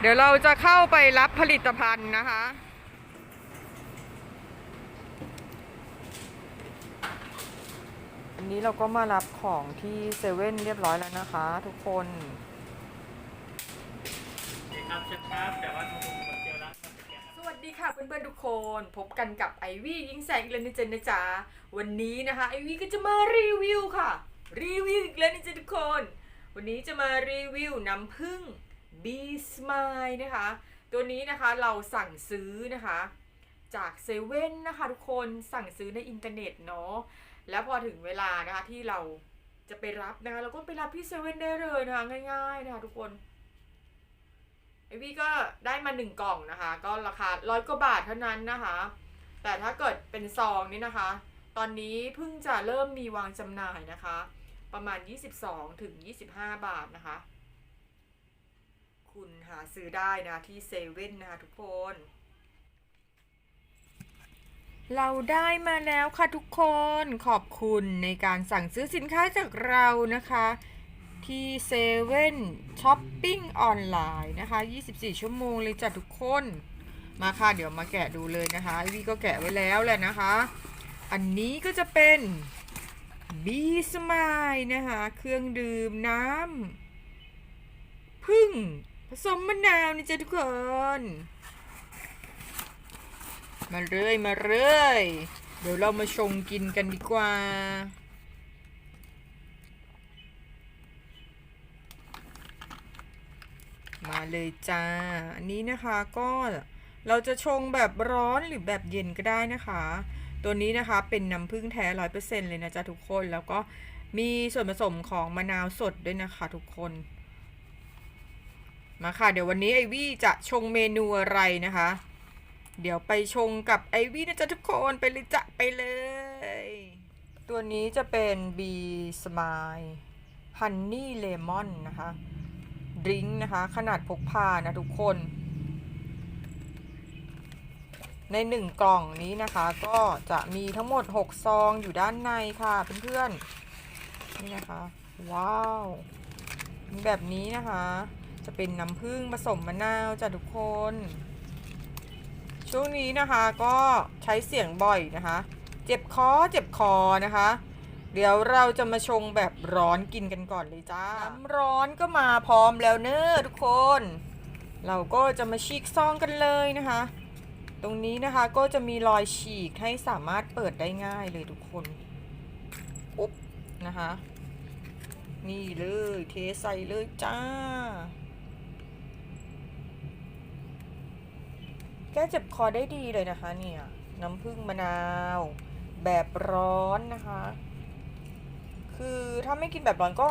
เดี๋ยวเราจะเข้าไปรับผลิตภัณฑ์นะคะ อันนี้เราก็มารับของที่เซเว่นเรียบร้อยแล้วนะคะ ทุกคนโอเคครับเชิญครับแต่ว่าทางผมคนเดียวแล้วครับสแกนสวัสดีค่ะเพื่อนๆทุกคนพบกันกับไอวี่ยิงแสงอีกแล้วนะจ๊ะนะจ๊ะวันนี้นะคะไอวี่ก็จะมารีวิวค่ะ รีวิวอีกแล้วนะจ๊ะทุกคน วันนี้จะมารีวิวน้ำผึ้ง Be Smile นะคะ ตัวนี้นะคะเราสั่งซื้อนะคะ จากเซเว่นนะคะทุกคนสั่งซื้อในอินเทอร์เน็ตเนาะแล้วพอถึงเวลานะคะที่เราจะไปรับนะคะเราก็ไปรับที่เซเว่นได้เลยนะคะง่ายๆนะคะทุกคนไอวี่ก็ได้มาหนึ่งกล่องนะคะ ก็ราคาร้อยกว่าบาทเท่านั้นนะคะ แต่ถ้าเกิดเป็นซองนี่นะคะ ตอนนี้เพิ่งจะเริ่มมีวางจำหน่ายนะคะ ประมาณ 22ถึง25 บาทนะคะ คุณหาซื้อได้นะที่เซเว่นนะคะทุกคน เราได้มาแล้วค่ะทุกคนขอบคุณในการสั่งซื้อสินค้าจากเรานะคะ ที่เซเว่นช้อปปิ้งออนไลน์นะคะ 24 ชั่วโมงเลยจ้ะทุกคน มาค่ะเดี๋ยวมาแกะดูเลยนะคะไอวีก็แกะไว้แล้วแหละนะคะ อันนี้ก็จะเป็นบีสมายนะคะ เครื่องดื่มน้ำพึ่ง ผสมมะนาวนี่จ้ะทุกคน มาเลยมาเลยเดี๋ยวเรามาชงกินกันดีกว่า มาเลยจ้า อันนี้นะคะก็เราจะชงแบบร้อนหรือแบบเย็นก็ได้นะคะ ตัวนี้นะคะเป็นน้ำผึ้งแท้ร้อยเปอร์เซ็นเลยนะจ๊ะทุกคน แล้วก็มีส่วนผสมของมะนาวสดด้วยนะคะทุกคน มาค่ะ เดี๋ยววันนี้ไอวี่จะชงเมนูอะไรนะคะ เดี๋ยวไปชงกับไอวี่นะจ๊ะทุกคนไปเลยจ้ะไปเลย ตัวนี้จะเป็น B Smile Honey Lemon นนะคะดริงก์นะคะ ขนาดพกพานะทุกคน ในหนึ่งกล่องนี้นะคะ ก็จะมีทั้งหมด 6 ซองอยู่ด้านในค่ะเพื่อนๆนี่นะคะ ว้าวแบบนี้นะคะ จะเป็นน้ำผึ้งผสมมะนาวจ้ะทุกคน ช่วงนี้นะคะก็ใช้เสียงบ่อยนะคะ เจ็บคอเจ็บคอนะคะ เดี๋ยวเราจะมาชงแบบร้อนกินกันก่อนเลยจ้าน้ำร้อนก็มาพร้อมแล้วเนอะทุกคน เราก็จะมาฉีกซองกันเลยนะคะ ตรงนี้นะคะก็จะมีรอยฉีกให้สามารถเปิดได้ง่ายเลยทุกคนอุ๊บนะคะนี่เลยเทใส่เลยจ้า ก้เจ็บคอได้ดีเลยนะคะเนี่ยน้ำผึ้งมะนาว แบบร้อนนะคะ คือถ้าไม่กินแบบร้อนก็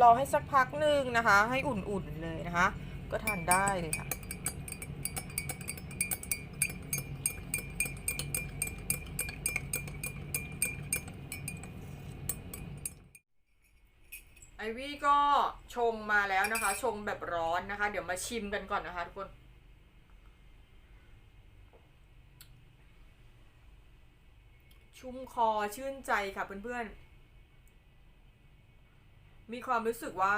รอให้สักพักหนึ่งนะคะ ให้อุ่นๆเลยนะคะ ก็ทานได้เลยค่ะไอวี่ก็ชงมาแล้วนะคะ ชงแบบร้อนนะคะ เดี๋ยวมาชิมกันก่อนนะคะทุกคน ชุ่มคอชื่นใจค่ะเพื่อนๆ มีความรู้สึกว่า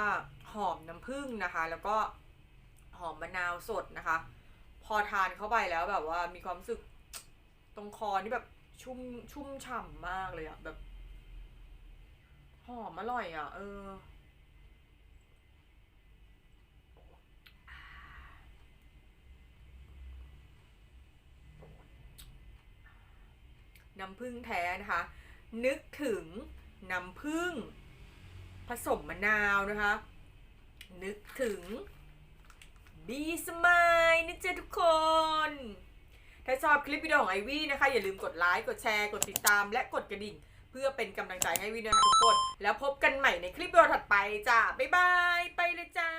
หอมน้ำผึ้งนะคะ แล้วก็หอมมะนาวสดนะคะ พอทานเข้าไปแล้วแบบว่ามีความรู้สึกตรงคอนี่แบบชุ่มชุ่มฉ่ำมากเลยอะแบบ หอมอร่อยอะเออ น้ำผึ้งแท้นะคะ นึกถึงน้ำผึ้งผสมมะนาวนะคะ นึกถึงบีสมายนะจ๊ะทุกคน ถ้าชอบคลิปวิดีโอของไอวี่นะคะ อย่าลืมกดไลค์ กดแชร์ กดติดตาม และกดกระดิ่ง เพื่อเป็นกำลังใจให้วี่ด้วยนะคะทุกคน แล้วพบกันใหม่ในคลิปวิดีโอถัดไปจ้าบ๊ายบาย ไปเลยจ้า